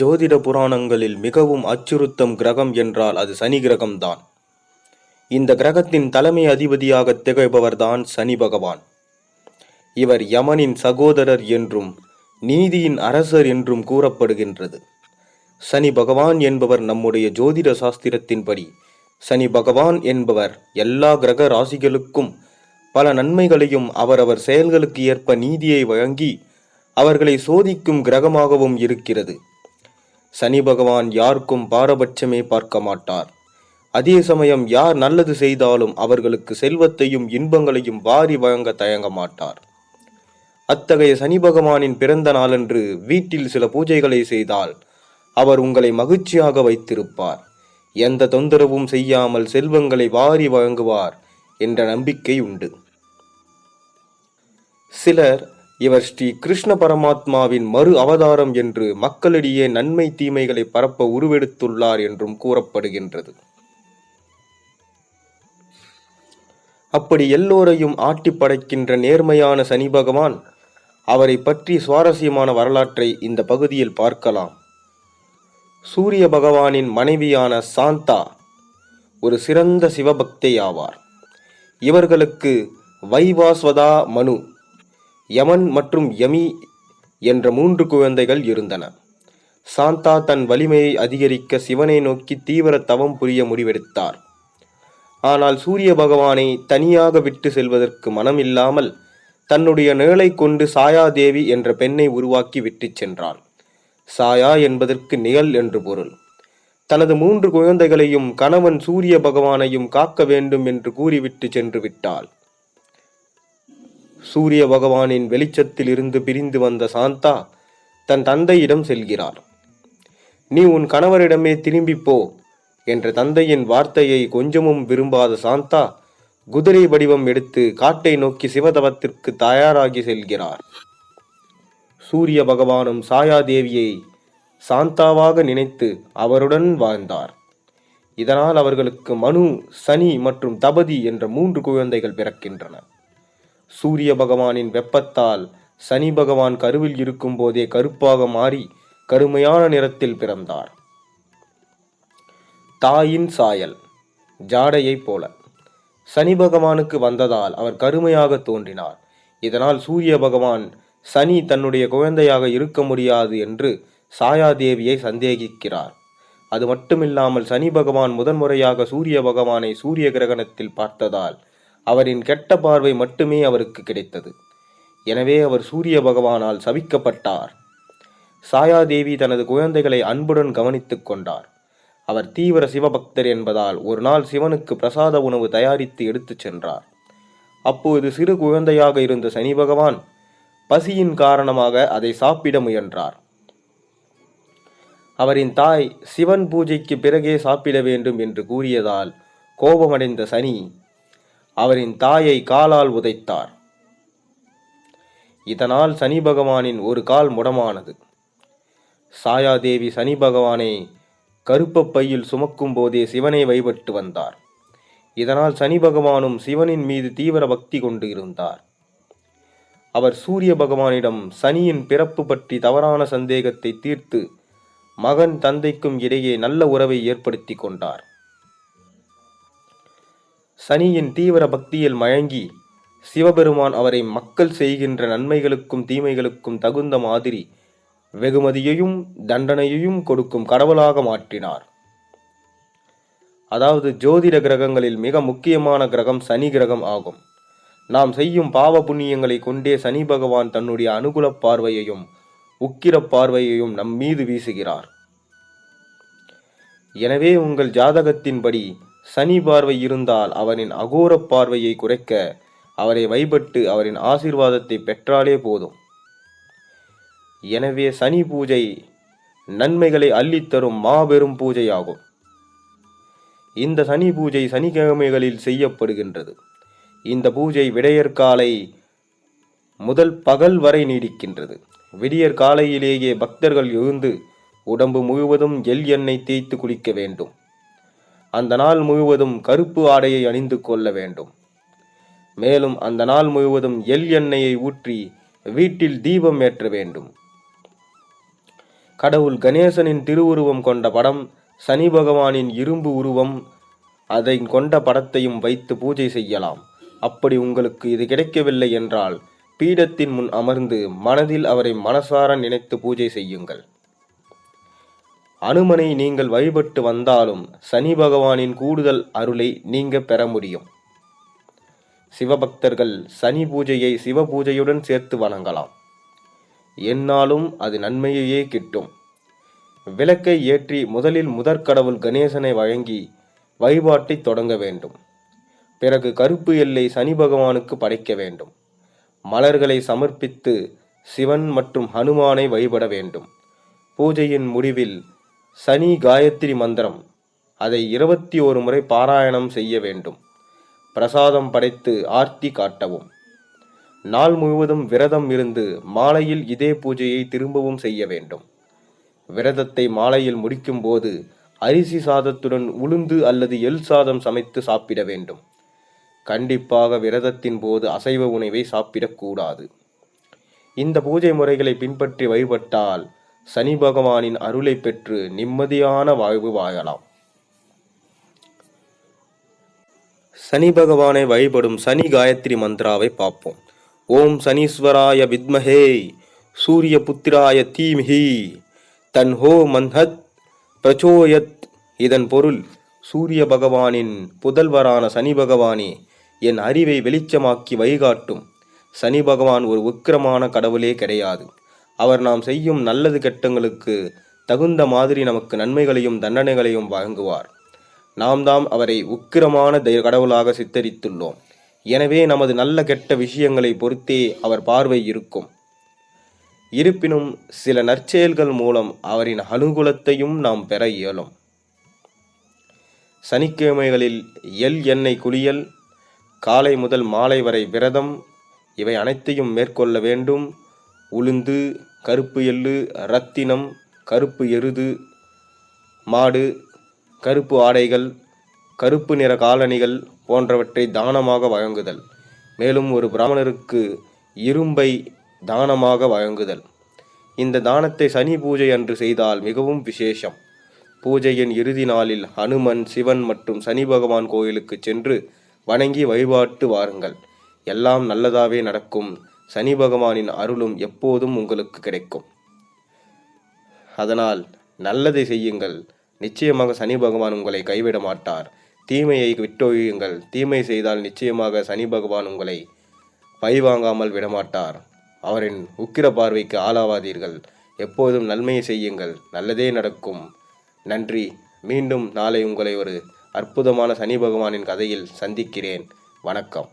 ஜோதிட புராணங்களில் மிகவும் அச்சுறுத்தும் கிரகம் என்றால் அது சனி கிரகம்தான். இந்த கிரகத்தின் தலைமை அதிபதியாக திகழ்பவர்தான் சனி பகவான். இவர் யமனின் சகோதரர் என்றும் நீதியின் அரசர் என்றும் கூறப்படுகின்றது. சனி பகவான் என்பவர் நம்முடைய ஜோதிட சாஸ்திரத்தின்படி சனி பகவான் என்பவர் எல்லா கிரக ராசிகளுக்கும் பல நன்மைகளையும் அவரவர் செயல்களுக்கு ஏற்ப நீதியை வழங்கி அவர்களை சோதிக்கும் கிரகமாகவும் இருக்கிறது. சனி பகவான் யாருக்கும் பாரபட்சமே பார்க்க மாட்டார். அதே சமயம் யார் நல்லது செய்தாலும் அவர்களுக்கு செல்வத்தையும் இன்பங்களையும் வாரி வழங்க தயங்க மாட்டார். அத்தகைய சனி பகவானின் பிறந்த நாளன்று வீட்டில் சில பூஜைகளை செய்தால் அவர் உங்களை மகிழ்ச்சியாக வைத்திருப்பார். எந்த தொந்தரவும் செய்யாமல் செல்வங்களை வாரி வழங்குவார் என்ற நம்பிக்கை உண்டு. சிலர் இவர் ஸ்ரீ கிருஷ்ண பரமாத்மாவின் மறு அவதாரம் என்று மக்களிடையே நன்மை தீமைகளை பரப்ப உருவெடுத்துள்ளார் என்றும் கூறப்படுகின்றது. அப்படி எல்லோரையும் ஆட்டி படைக்கின்ற நேர்மையான சனி பகவான் அவரை பற்றி சுவாரஸ்யமான வரலாற்றை இந்த பகுதியில் பார்க்கலாம். சூரிய பகவானின் மனைவியான சாந்தா ஒரு சிறந்த சிவபக்தை ஆவார். இவர்களுக்கு வைவாஸ்வதா மனு யமன் மற்றும் யமி என்ற மூன்று குழந்தைகள் இருந்தன. சாந்தா தன் வலிமையை அதிகரிக்க சிவனை நோக்கி தீவிர தவம் புரிய முடிவெடுத்தார். ஆனால் சூரிய பகவானை தனியாக விட்டு செல்வதற்கு மனமில்லாமல் தன்னுடைய நிழலை கொண்டு சாயாதேவி என்ற பெண்ணை உருவாக்கி விட்டுச் சென்றாள். சாயா என்பதற்கு நிழல் என்று பொருள். தனது மூன்று குழந்தைகளையும் கணவன் சூரிய பகவானையும் காக்க வேண்டும் என்று கூறிவிட்டு சென்று விட்டாள். சூரிய பகவானின் வெளிச்சத்தில் இருந்து பிரிந்து வந்த சாந்தா தன் தந்தையிடம் செல்கிறார் நீ உன் கணவரிடமே திரும்பிப்போ என்ற தந்தையின் வார்த்தையை கொஞ்சமும் விரும்பாத சாந்தா குதிரை வடிவம் எடுத்து காட்டை நோக்கி சிவதவத்திற்கு தயாராகி செல்கிறார். சூரிய பகவானும் சாயாதேவியை சாந்தாவாக நினைத்து அவருடன் வாழ்ந்தார். இதனால் அவர்களுக்கு மனு சனி மற்றும் தபதி என்ற மூன்று குழந்தைகள் பிறக்கின்றன. சூரிய பகவானின் வெப்பத்தால் சனி பகவான் கருவில் இருக்கும் போதே கருப்பாக மாறி கருமையான நிறத்தில் பிறந்தார். தாயின் சாயல் ஜாடையைப் போல. சனி பகவானுக்கு வந்ததால் அவர் கருமையாக தோன்றினார். இதனால் சூரிய பகவான் சனி தன்னுடைய குழந்தையாக இருக்க முடியாது என்று சாயாதேவியை சந்தேகிக்கிறார். அது மட்டுமில்லாமல் சனி பகவான் முதன்முறையாக சூரிய பகவானை சூரிய கிரகணத்தில் பார்த்ததால் அவரின் கெட்ட பார்வை மட்டுமே அவருக்கு கிடைத்தது. எனவே அவர் சூரிய பகவானால் சபிக்கப்பட்டார் சாயாதேவி தனது குழந்தைகளை அன்புடன் கவனித்துக் கொண்டார். அவர் தீவிர சிவபக்தர் என்பதால் ஒரு நாள் சிவனுக்கு பிரசாத உணவு தயாரித்து எடுத்துச் சென்றார். அப்போது சிறு குழந்தையாக இருந்த சனி பகவான் பசியின் காரணமாக அதை சாப்பிட முயன்றார். அவரின் தாய் சிவன் பூஜைக்கு பிறகே சாப்பிட வேண்டும் என்று கூறியதால் கோபமடைந்த சனி அவரின் தாயை காலால் உதைத்தார். இதனால் சனி பகவானின் ஒரு கால் முடமானது. சாயாதேவி சனி பகவானை கருப்பப் பையில் சுமக்கும் போதே சிவனை வழிபட்டு வந்தார். இதனால் சனி பகவானும் சிவனின் மீது தீவிர பக்தி கொண்டு இருந்தார். அவர் சூரிய பகவானிடம் சனியின் பிறப்பு பற்றி தவறான சந்தேகத்தை தீர்த்து மகன் தந்தைக்கும் இடையே நல்ல உறவை ஏற்படுத்தி கொண்டார். சனியின் தீவிர பக்தியில் மயங்கி சிவபெருமான் அவரை மக்கள் செய்கின்ற நன்மைகளுக்கும் தீமைகளுக்கும் தகுந்த மாதிரி வெகுமதியையும் தண்டனையையும் கொடுக்கும் கடவுளாக மாற்றினார். அதாவது ஜோதிட கிரகங்களில் மிக முக்கியமான கிரகம் சனி கிரகம் ஆகும். நாம் செய்யும் பாவ புண்ணியங்களை கொண்டே சனி பகவான் தன்னுடைய அனுகூல பார்வையையும் உக்கிர பார்வையையும் நம் மீது வீசுகிறார். எனவே உங்கள் ஜாதகத்தின்படி சனி பார்வை இருந்தால் அவரின் அகோர பார்வையை குறைக்க அவரை வைபட்டு அவரின் ஆசீர்வாதத்தை பெற்றாலே போதும். எனவே சனி பூஜை நன்மைகளை அள்ளித்தரும் மாபெரும் பூஜையாகும். இந்த சனி பூஜை சனிக்கிழமைகளில் செய்யப்படுகின்றது. இந்த பூஜை விடையற் காலை முதல் பகல் வரை நீடிக்கின்றது. விடியற் காலையிலேயே பக்தர்கள் எழுந்து உடம்பு முழுவதும் எல் எண்ணெய் தேய்த்து குளிக்க வேண்டும். அந்த நாள் முழுவதும் கருப்பு ஆடையை அணிந்து கொள்ள வேண்டும். மேலும் அந்த நாள் முழுவதும் எள் எண்ணெயை ஊற்றி வீட்டில் தீபம் ஏற்ற வேண்டும். கடவுள் கணேசனின் திருவுருவம் கொண்ட படம் சனி பகவானின் இரும்பு உருவம் அதை கொண்ட படத்தையும் வைத்து பூஜை செய்யலாம். அப்படி உங்களுக்கு இது கிடைக்கவில்லை என்றால் பீடத்தின் முன் அமர்ந்து மனதில் அவரை மனசார நினைத்து பூஜை செய்யுங்கள். அனுமனை நீங்கள் வழிபட்டு வந்தாலும் சனி பகவானின் கூடுதல் அருளை நீங்க பெற முடியும். சிவபக்தர்கள் சனி பூஜையை சிவ பூஜையுடன் சேர்த்து வணங்கலாம். என்னாலும் அது நன்மையையே கிட்டும். விளக்கை ஏற்றி முதலில் முதற்கடவுள் கணேசனை வழங்கி வழிபாட்டை தொடங்க வேண்டும். பிறகு கருப்பு எல்லை சனி பகவானுக்கு படைக்க வேண்டும். மலர்களை சமர்ப்பித்து சிவன் மற்றும் ஹனுமானை வழிபட வேண்டும். பூஜையின் முடிவில் சனி காயத்ரி மந்திரம். அதை இருபத்தி ஒரு முறை பாராயணம் செய்ய வேண்டும். பிரசாதம் படைத்து ஆர்த்தி காட்டவும். நாள் முழுவதும் விரதம் இருந்து மாலையில் இதே பூஜையை திரும்பவும் செய்ய வேண்டும். விரதத்தை மாலையில் முடிக்கும்போது அரிசி சாதத்துடன் உளுந்து அல்லது எள் சாதம் சமைத்து சாப்பிட வேண்டும். கண்டிப்பாக விரதத்தின் போது அசைவ உணவை சாப்பிடக்கூடாது. இந்த பூஜை முறைகளை பின்பற்றி வழிபட்டால் சனி பகவானின் அருளை பெற்று நிம்மதியான வாழ்வு வாழலாம். சனி பகவானை வழிபடும் சனி காயத்ரி மந்திராவை பார்ப்போம். ஓம் சனீஸ்வராய வித்மஹே சூரிய புத்திராய தீமிஹி தன் ஹோ மன்ஹத் பிரச்சோயத். இதன் பொருள் சூரிய பகவானின் புதல்வரான சனி பகவானே என் அறிவை வெளிச்சமாக்கி வழிகாட்டும். சனி பகவான் ஒரு உக்கிரமான கடவுளே கிடையாது. அவர் நாம் செய்யும் நல்லது கெட்டங்களுக்கு தகுந்த மாதிரி நமக்கு நன்மைகளையும் தண்டனைகளையும் வழங்குவார். நாம் தாம் அவரை உக்கிரமான தெய்வ கடவுளாக சித்தரித்துள்ளோம். எனவே நமது நல்ல கெட்ட விஷயங்களை பொறுத்தே அவர் பார்வை இருக்கும். இருப்பினும் சில நற்செயல்கள் மூலம் அவரின் அனுகூலத்தையும் நாம் பெற இயலும். சனிக்கிழமைகளில் எள் எண்ணெய் குளியல் காலை முதல் மாலை வரை விரதம் இவை அனைத்தையும் மேற்கொள்ள வேண்டும். உளுந்து கருப்பு எள்ளு ரத்தினம் கருப்பு எருது மாடு கருப்பு ஆடைகள் கருப்பு நிற காலணிகள் போன்றவற்றை தானமாக வழங்குதல். மேலும் ஒரு பிராமணருக்கு இரும்பை தானமாக வழங்குதல். இந்த தானத்தை சனி பூஜை அன்று செய்தால் மிகவும் விசேஷம். பூஜையின் இறுதி நாளில் ஹனுமன் சிவன் மற்றும் சனி பகவான் கோயிலுக்கு சென்று வணங்கி வழிபாட்டு வாருங்கள். எல்லாம் நல்லதாகவே நடக்கும். சனி பகவானின் அருளும் எப்போதும் உங்களுக்கு கிடைக்கும். அதனால் நல்லதை செய்யுங்கள். நிச்சயமாக சனி பகவான் உங்களை கைவிட மாட்டார். தீமையை விட்டொழியுங்கள். தீமை செய்தால் நிச்சயமாக சனி பகவான் உங்களை பழிவாங்காமல் விடமாட்டார். அவரின் உக்கிர பார்வைக்கு ஆளாவாதீர்கள். எப்போதும் நன்மையை செய்யுங்கள். நல்லதே நடக்கும். நன்றி. மீண்டும் நாளை உங்களை ஒரு அற்புதமான சனி பகவானின் கதையில் சந்திக்கிறேன். வணக்கம்.